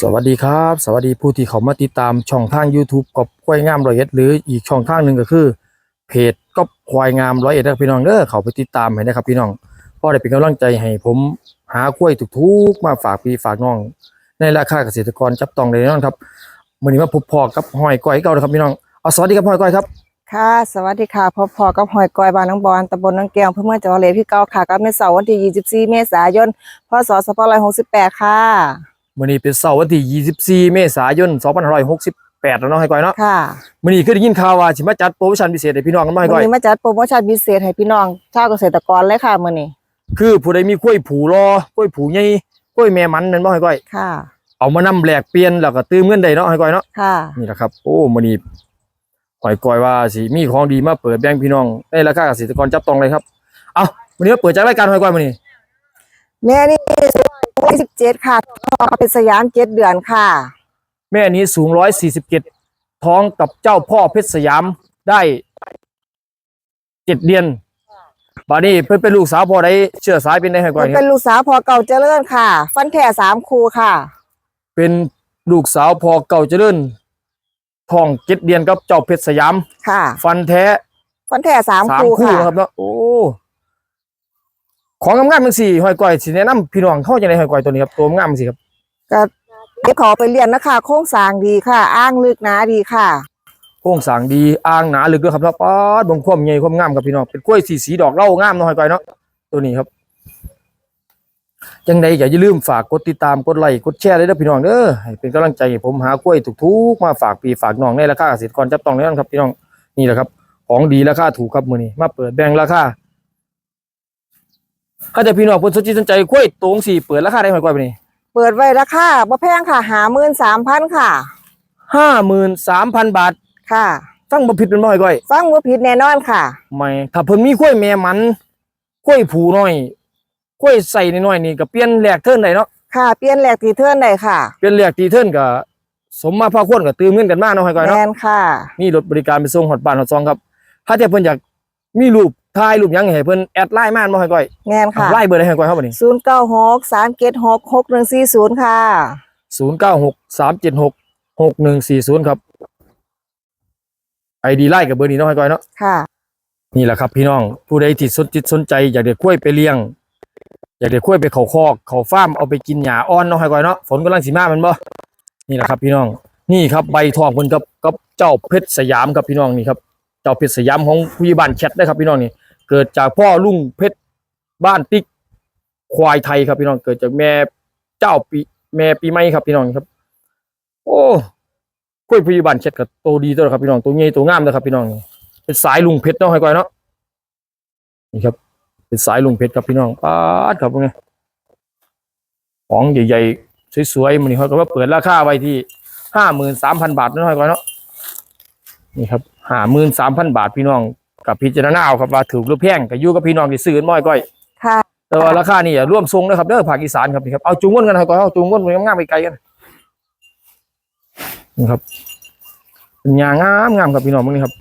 สวัสดีครับ สวัสดีผู้ที่เขามาติดตามช่องทาง YouTube กบควายงามร้อยเอ็ดหรืออีกช่องทางหนึ่งก็คือ เพจกบควายงามร้อยเอ็ดนะพี่น้องเด้อเขาไปติดตามให้นะครับพี่น้องเพราะได้เป็นกำลังใจให้ผมหาควายถูกๆมาฝากพี่ฝากน้อง ในราคาเกษตรกรจับต้องได้แน่นอนครับวันนี้มาพบพอกับหอยก้อยเก่านะครับพี่น้องเอาสวัสดีครับหอยก้อยครับค่ะสวัสดีค่ะพบพอกับหอยกอยบานน้องบอลตำบลน้องแก้วเพื่อเมื่อจังหวัดเลยพี่เก้าค่ะกับในเสาร์วันที่ 24 เมษายน พศ 2568 ค่ะ วันนี้เป็นเสาร์วันที่ 24 เมษายน 2568 แล้วเนาะหอยก้อยเนาะค่ะวันนี้คือได้ยินข่าวว่าสิมาจัดโปรโมชั่นพิเศษให้พี่น้องกันมาหอยวัก้นอยนี้มาจัดโปรโมชั่นพิเศษให้พี่น้องชาวเกษตรกรเลยค่ะมื้อนี้คือผู้ใดมีกล้วยผูรอกล้วยผูใหญ่กล้วยแม่มันนั่นบ่ให้ก้อย ค่ะ เอามานำแหลกเปลี่ยนแล้วก็ตื้มเงินได้เนาะให้ก้อยเนาะ ค่ะ นี่แหละครับ โอ้มื้อนี้หอยก้อยว่าสิมีของดีมาเปิดแบ่งพี่น้องในราคาเกษตรกรจับต้องเลยครับ เอาวันนี้มาเปิดจากรายการหอยก้อยมื้อนี้แม่นี่ 17ค่ะท้องเป็นสยาม7เดือนค่ะ แม่นี้สูง147ท้องกับเจ้าพ่อเพชรสยามได้เจ็ดเดือนบัดนี้เพิ่นเป็นลูกสาวพ่อได้เชื้อสายเป็นได้ให้ก้อมัยนนี่คเป็รับนลูกสาวพอเก่าเจริญค่ะ ฟันแท้3คู่ค่ะ เป็นลูกสาวพ่อเก่าเจริญท้องเจ็ดเดือนกับเจ้าเพชรสยามค่ะ ฟันแท้ ฟันแท้3สามคู่คู่ค่ะนะครับเนาะโอ้ ของงามๆจังสี่หอยก้อยสิแนะนำพี่น้องเข้าใจในหอยก้อยตัวนี้ครับตัวงามสิครับก็เก็บขอไปเรียนนะคะโครงสร้างดีค่ะ อ้างลึกหนาดีค่ะ โครงสร้างดีอ่างหนาลึกด้วยครับเนาะป๊าดเบ่งความใหญ่ความงามครับพี่น้องเป็นกล้วยสีสีดอกเหล่างามเนาะหอยก้อยเนาะตัวนี้ครับจังใดอย่าลืมฝากกดติดตามกดไลค์กดแชร์เลยเด้อพี่น้องเด้อให้เป็นกำลังใจให้ผมหากล้วยถูกๆมาฝากพี่ฝากน้องในราคาเกษตรกรจับต้องแน่นอนครับพี่น้องนี่แหละครับ ของดีราคาถูกครับมื้อนี้มาเปิดแบ่งราคา ถ้าจะพี่น้องเพิ่นสนใจสนใจกล้วยตรงสี่เปิดราคาได้หอยก้อยปะนี่เปิดไว้ราคาบ่แพงค่ะหาหมื่นสามพันค่ะ ห้าหมื่นสามพันบาทค่ะฟังบ่ผิดเป็นบ่อยก้อยฟังบ่ผิดแน่นอนค่ะไม่ถ้าเพิ่นมีกล้วยแม่มันกล้วยผูน้อยกล้วยใส่น้อยๆนี่ก็เปลี่ยนแหลกเทิร์นได้เนาะค่ะเปลี่ยนแหลกตีเทือนได้ค่ะเปลี่ยนแหลกตีเทิร์นก็สมมาพาควรก็ตื่มเงินกันมาเนาะให้ก้อยแมเนาะนค่ะมีรถบริการไปส่งฮอดบ้านฮอดซองครับ ถ้าแต่เพิ่นอยากมีรูป ถ่ายรูปหยังให้เพิ่นแอดไลน์มาบ่ให้ก้อยแมนค่ะไลน์เบอร์ได้ให้ก้อยครับบัดนี้ศูนย์เก้าหกสามเกตหกหกหนึ่งสี่ศูนย์ค่ะ0963766140ครับ ID ไลน์กับเบอร์นี้เนาะให้ก้อยเนาะค่ะ นี่แหละครับพี่น้องผู้ใดที่สนจิตสนใจอยากได้กล้วยไปเลี้ยงอยากได้กล้วยไปเขาคอกเขาฟาร์มเอาไปกินหญ้าอ่อนเนาะให้ก่อยเนาะฝนกำลังสีมาแมันบ่นี่แหละครับพี่น้องนี่ครับใบทองเพิ่นกับกับเจ้าเพชรสยามครับพี่น้องนี่ครับเจ้าเพชรสยามของผู้ใหญ่บ้านแคทได้ครับพี่น้องนี่ เกิดจากพ่อลุงเพชรบ้านติ๊กควายไทยครับพี่น้องเกิดจากแม่เจ้าปีแม่ปีใหม่ครับพี่น้องครับ โอ้กล้วยผู้ใหญ่บ้านแคทก็โตดีตัวครับพี่น้องตัวใหญ่ตัวงามนะครับพี่น้องเป็นสายลุงเพชรเนาะให้ก่อยเนาะนี่ครับ เป็นสายลุงเพชรครับพี่น้องป้าดครับพวกนี้ของใหญ่ๆสวยๆมันนี่เขาก็ว่าเปิดราคาไว้ที่ห้าหมื่นสามพันบาทเนาะให้ก่อยเนาะนี่ครับห้าหมื่นสามพันบาทพี่น้อง กับพิจารณาเอาครับว่าถูกหรือแพงก็อยู่กับพี่น้องที่ซื้อกันบ่อยก้อยค่ะ แต่ว่าราคานี่อย่าร่วมทรงนะครับเด้อภาคอีสานครับนี่ครับเอาจูงวนกันให้ก่อยเอาจูงวนไปงามๆไปไกลกันนี่ครับเป็นยางงามงามครับพี่น้องมึงนี่ครับ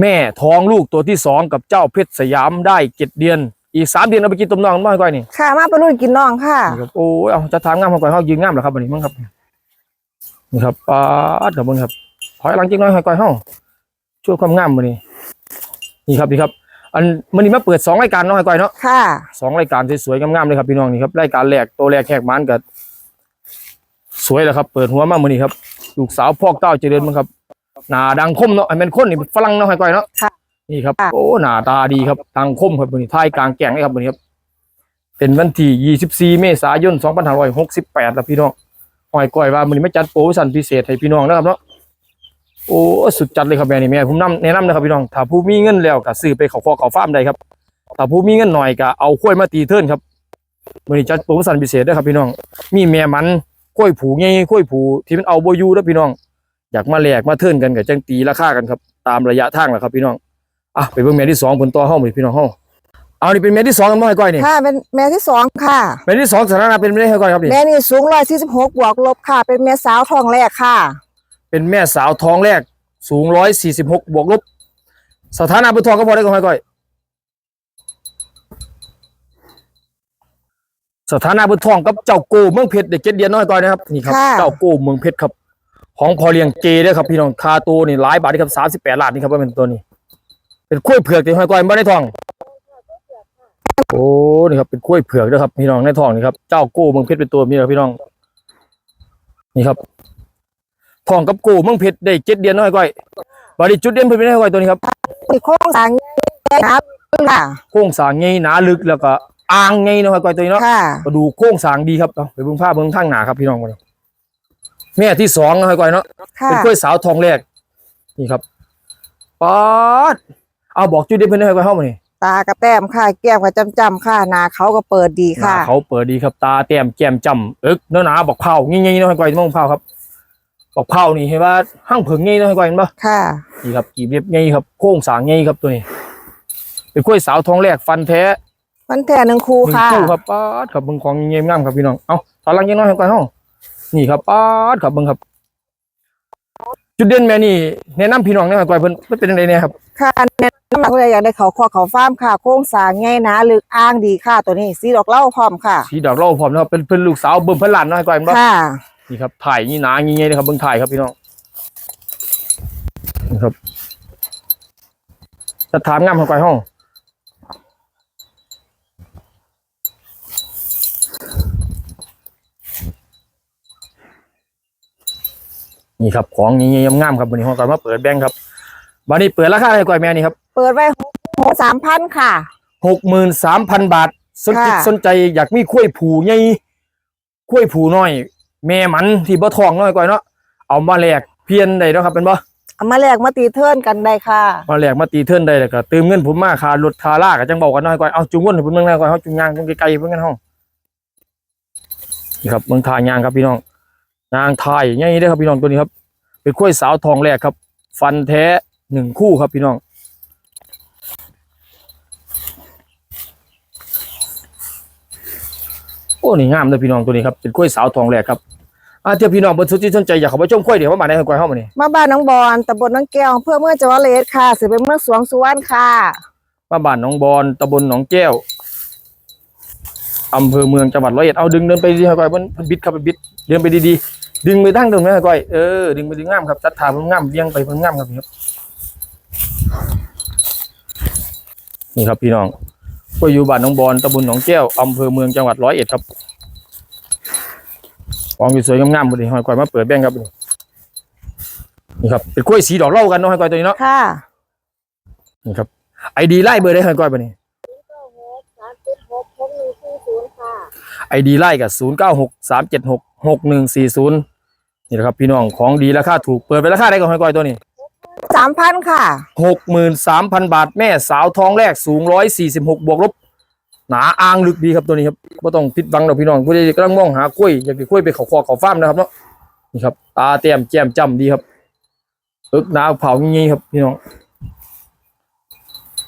แม่ท้องลูกตัวที่สองกับเจ้าเพชรสยามได้เจ็ดเดือน อีกสามเดือนเอาไปกินต้มน้องน้อยก้อยนี่ค่ะมาไปรุ่นกินน้องค่ะนี่ครับโอ้ยเอาจะถามงามมาก่อนเขายืนงามเหรอครับวันนี้มั้งครับนี่ครับปาดครับมึงครับถอยหลังจิงน้อยให้ก้อยเฮา ช่วยความงามวันนี้นี่ครับนี่ครับ อันมันนี้มาเปิดสองรายการเน้อยก้อยเนาะค่ะสองรายการสวยๆงามๆเลยครับพี่น้องนี่ครับรายการแรกตัวแรกแขกมันกับสวยแล้วครับ เปิดหัวมามือนี้ครับลูกสาวพ่อเก้าเจริญมั้งครับหน้าดังคมเนาะไอ้แม่นคนนี่ฝรั่งเนาะให้ก้อยเนาะค่ะนี่ครับค่ะโอ้หน้าตาดีครับดังคมครับมือนี้ท้ายกลางแก่งเลยครับมือนี้ครับเป็นวันที่ 24 เมษายน 2568แล้วพี่น้องหอยก้อยว่ามือนี้ไม่จัดโปรโมชั่นพิเศษให้พี่น้องนะครับเนาะ โอ้สุดจัดเลยครับแม่นี่แม่ผมนำแนะนำนะครับพี่น้องถ้าผู้มีเงินแล้วก็ซื้อไปเขาคอเขาฟาร์มได้ครับถ้าผู้มีเงินหน่อยก็เอาข้วยมาตีเทิร์นครับมือนี้จัดโปรโมชั่นพิเศษด้วยครับพี่น้อง มีแม่มันข้วยผูไงข้วยผูที่มันเอาโบอยูแล้วพี่น้อง อยากมาแลกมาเทิร์นกันกับจังตีราคากันครับตามระยะทางแหละครับพี่น้องอะไปเบิ่งแม่ที่สองผลต่อห้องพี่น้องห้องเอานี่เป็นแม่ที่สองกันบ่ให้ก้อยนี่ค่ะเป็นแม่ที่สองค่ะแม่ที่สองสถานะเป็นไม่ได้ให้ก่อนครับนี่แม่นี่สูงร้อยสี่สิบหกบวกลบค่ะ เป็นแม่สาวทองแรกค่ะ เป็นแม่สาวท้องแรก สูงร้อยสี่สิบหกบวกลบ สถานะเป็นทองก็พอได้ก็ให้ก่อย สถานะบนทองกับเจ้าโกเมืองเพชรเด็กเจ็ดเดือนน้อยก่อนนะครับนี่ครับ ค่ะ เจ้าโกเมืองเพชรครับ ของพอเลี้ยงเจเด้อครับพี่น้องคาตัวนี่หลายบาทนี่ครับสามสิบแปดล้านนี่ครับว่าเป็นตัวนี้ เป็นกล้วยเผือกที่ห้อยก้อยไม่ได้ทอง โอ้นี่ครับเป็นกล้วยเผือกเด้อครับพี่น้องในทองนี่ครับเจ้าโกเมืองเพชรเป็นตัวนี้ครับพี่น้อง นี่ครับ ทองกับโกเมืองเพชรได้เจ็ดเดือนน้อยก้อยบาดนีจุดเด่นเพิ่นเป็นน้อยก้อยตัวนี้ครับมีโครงสร้างครับค่ะโครงสร้างใหญ่หนาลึกแล้วก็อ่างใหญ่น้อยก้อยตัวนี้เนาะค่ะมาดูโครงสร้างดีครับเอาไปเบิ่งภาพเบิ่งทางหน้าครับพี่น้องมาดูแม่ที่สองน้อยก้อยเนาะค่ะเป็นกล้วยสาวทองแรกนี่ครับป๊อดเอาบอกจุดเด่นเพิ่นน้อยก้อยเฮามานี่ตากระแต้มค่ะแก้มกับจำจำๆค่ะหนาเขาก็เปิดดีหน้าค่ะเขาเปิดดีครับตาแต้มแก้มจำเอิกเนื้อหนาบอกเผางี้ๆน้อยก้อยมองเผาครับบอ กเผานี่เห็นว่าห้างเผิงงี้น้อยก้อยเห็นปะค่ะนี่ครับกีบเรียบงี้ครับโค้งสร้างงี้ครับตัวนี้ เป็นกล้วยสาวทองแรกฟันแท้มันแท่หนึ่งคูหนึ่งค่ะคู่ครับป๊าดครับเบิ่งของเงี้ยงามครับพี่น้องเอาตอนหลังยังน้อยให้ก่อนเฮานี่ครับป๊าดครับเบิ่งครับ จุดเด่นแม่นี่แนะนำพี่น้องแหน่ก่อนเพิ่นเพิ่นเป็นจังไดเนี่ยครับค่ะแนะนำเลยอยากได้เขาคอเขาฟ้าร์มค่ะ โครงสร้างง่ายหนาลึกอ้างดีค่ะตัวนี้สีดอกเหล่าพร้อมค่ะสีดอกเหล่าพร้อมนะครับเป็นเพิ่นลูกสาวเบิ่มเพิ่นหลานน้อยก่อนบ่ค่ะ นี่ครับถ่ายนี่หนางี้ๆนะครับเบิ่งถ่ายครับพี่น้องนี่ครับจะถามงามให้ก่อนเฮานี่ครับของงี้ๆงามๆครับวันนี้เฮาก็มาเปิดแบงค์ครับบัดนี้เปิดราคาให้ก่อนแม่นี่ครับเปิดไว้หกสามพันค่ะหกหมื่นสามพันบาทสนจิตค่ะสนใจอยากมีข้วยผูใหญ่ข้วยผูน้อย แม่มันที่บ่ทองน้อยก่อยเนาะเอามาแลกเพียนได้เนาะครับเป็นบ่เอามาแลกมาตีเทิร์นกันได้ค่ะ มาแลกมาตีเทิร์นได้แล้วก็เติมเงินผมมาค่ารถค่าลากก็จังบอกกันน้อยก่อยเอาจุงวนให้ผมเมืองน้อยก่อยเฮาจุงยางเพิ่นไกลๆเพิ่นกันเฮานี่ครับเมืองทายางครับพี่น้องยางทายใหญ่เด้อครับพี่น้องตัวนี้ครับ เป็นข้วยสาวทองแรกครับ ฟันแท้หนึ่งคู่ครับพี่น้อง อ้นี่งามเลยพี่น้องตัวนี้ครับเป็นกล้วยสาวทองแรกครับอาเทียพี่น้องบนสุดที่สนใจอยากเข้าไปชมกล้วยเดี๋ยวว่ามาได้ให้กล้วยเข้ามานี่มาบ้านน้องบอลตำบลน้องแก้วอำเพื่อเมืองจังหวัดเลยค่ะสืบเป็นเมืองสวงสุวรรณค่ะ มาบ้านหนองบอนตำบลหนองแก้วอำเภอเมืองจังหวัดร้อยเอ็ดเอาดึงเดินไปดีๆให้กล้วยมันมันบิดครับมันบิดเดินไปดีๆดึงไปตั้งตรงนี้ให้กล้วยเออดึงไปดึงงามครับจัดถามมันงามเลี้ยงไปมันงามครับนี่ครับนี่ครับพี่น้อง กล้วยอยู่บ้านหนองบอนตำบลหนองแก้วอำเภอเมืองจังหวัดร้อยเอ็ดครับของสวยๆงามๆพอดีให้กล้วยมาเปิดแบงค์ครับนี่นี่ครับเป็นกล้วยสีดอกเหล่ากันเนาะให้กล้วยตัวนี้เนาะค่ะนี่ครับไอดีไล่เบอร์ได้ให้กล้วยปะนี่ไอดีไล่กับศูนย์เก้าหกสามเจ็ดหกหกหนึ่งสี่ศูนย์นี่แหละครับพี่น้องของดีราคาถูกเปิดไปราคาได้ก่อนให้กล้วยตัวนี้ สามพันค่ะหกหมื่นสามพันบาทแม่สาวท้องแรกสูงร้อยสี่สิบหกบวกลบหนาอ่างลึกดีครับตัวนี้ครับไม่ต้องผิดหวังดอกพี่น้องผู้ใดกำลังมองหากล้วยอยากจะกล้วยไปเขาคอเขาฟ้าร์มนะครับเนาะนี่ครับ ตาเต็มแจ่มจำดีครับเอิกหนาเผางี้ครับพี่น้อง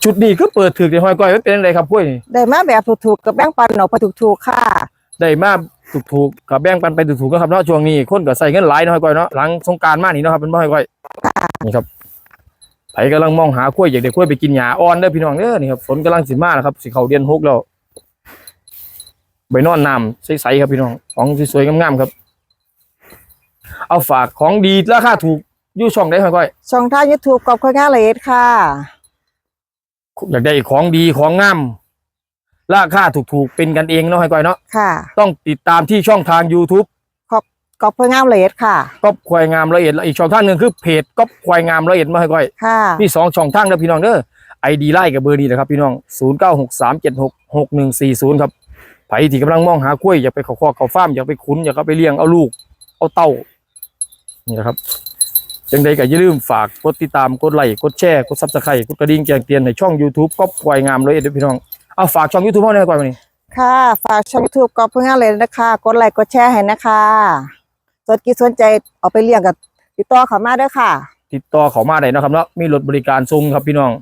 ชุดนี้ก็เปิดถือในห้อยก้อยไม่เป็นอะไรครับกล้วยนี่ได้มาแบบถูกๆกับแบงค์ปันออกไปถูกๆค่ะได้มาถูกๆกับแบ่งปันไปถูกๆนะครับเนาะช่วงนี้คนก็ใส่เงินหลายเนาะห้อยก้อยเนาะหลังสงกรารมานี่เนาะครับเป็นบ่ห้อยก้อยนี่ครับ ไผกำลังมองหากล้วยอยากได้กล้วยไปกินหญ้าอ่อนเด้อพี่น้องเด้อนี่ครับฝนกำลังสิมาแล้วครับสิเข้าเดือนหกแล้วใบนอนน้ำใสๆครับพี่น้องของสวยๆงามๆครับ เอาฝากของดีราคาถูกอยู่ช่องได้ห้อยก้อยช่องทางยูทูบกอบข้อยงานเลยค่ะอยากได้ของดีของงามราคาถูกๆเป็นกันเองเนาะห้อยก้อยเนาะค่ะ ต้องติดตามที่ช่องทาง YouTube กอบข้อยงานเลยค่ะก๊อปควายงามละเอียดและอีกช่องทางหนึ่งคือเพจก๊อปควายงามละเอียดมาให้ก้อยค่ะมีสองช่องทางเด้อพี่น้องเด้อไอดีไล่กับเบอร์นี้นะครับพี่น้อง 0 9 6 3 7 6 6 1 4 0 ครับไผที่กำลังมองหากล้วยอยากไปเขาคอกเขาฟาร์มอยากไปขุนอยากเอาไปเลี้ยงเอาลูก เอาเต้า นี่นะครับจังใดก็อย่าลืมฝากกดติดตามกดไลค์กดแชร์กดซับสไครต์กดกระดิ่งแจ้งเตือนในช่อง YouTube ก๊อปควายงามละเอียดเด้อพี่น้องเอาฝากช่อง YouTube เฮาหน่อยก่อนวันนี้ค่ะ ฝากช่องยูทูบกอบข้อยงานเลยนะคะ กดไลค์กดแชร์ให้นะคะส นกี่สนใจเอาไปเลี้ยงกับติดต่อเขามาเด้อค่ะ ติดต่อเขามาได้นะครับเนาะมีรถบริการส่งครับพี่น้อง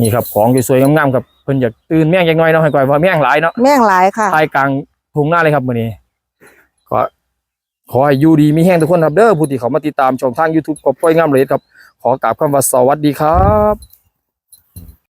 นี่ครับของสวยๆงามๆครับเพิ่นอยากตื่นแม่งอย่างน้อยเนาะให้ก่อยเพราะแม่งหลายเนาะแม่งหลายค่ะทายกลางทุ่งหน้าเลยครับมื้อนี้ขอขอให้อยู่ดีมีแห้งทุกคนครับเด้อผู้ที่เขามาติดตามช่องทาง YouTube กบป้อยงามเลยครับ ขอกราบคำว่าสวัสดีครับ